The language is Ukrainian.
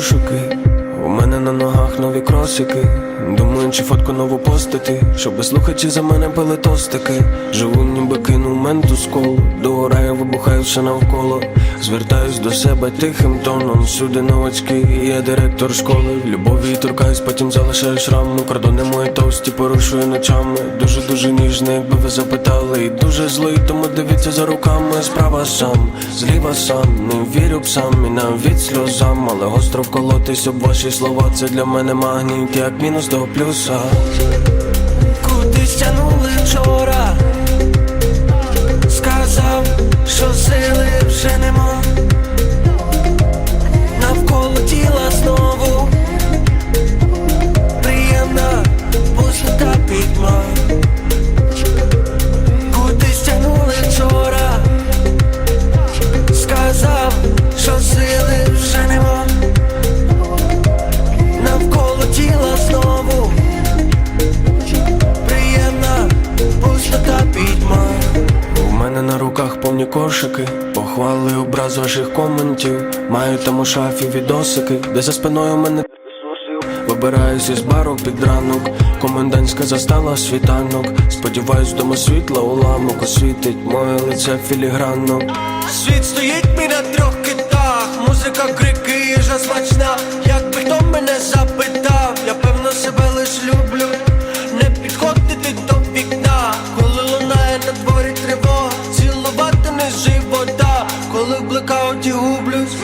пошуки. У мене на ногах нові кросики. Думаю, чи фотку нову постити, щоби слухачі за мене пили тостики. Живу, ніби кинув менту з колу. Догораю, вибухаю все навколо. Звертаюсь до себе тихим тоном. Всюди новачки, я директор школи. Любові торкаюсь, потім залишаю шрам. Кордони мої товсті порушую ночами. Дуже дуже ніжний, якби ви запитали. І дуже злий, тому дивіться за руками. Справа сам, зліва сам, не вірю псам і навіть сльозам, але гостро вколотись об ваші слова. Це для мене магніт, як мінус до плюса. Куди стягнули вчора, мене на руках повні кошики, похвали образ ваших коментів. Маю там у шафі відосики, де за спиною мене Вибираюсь із бару під ранок, комендантська застала світанок. Сподіваюсь, дома світла уламок освітить моє лице філігранно. Світ стоїть мій на трьох китах, музика, крики, їжа смачна. Якби хто мене запитав, я певно себе лиш люблю. Не підходити до вікна, коли лунає на дворі тривога, не живота, коли в блекауті гублюсь.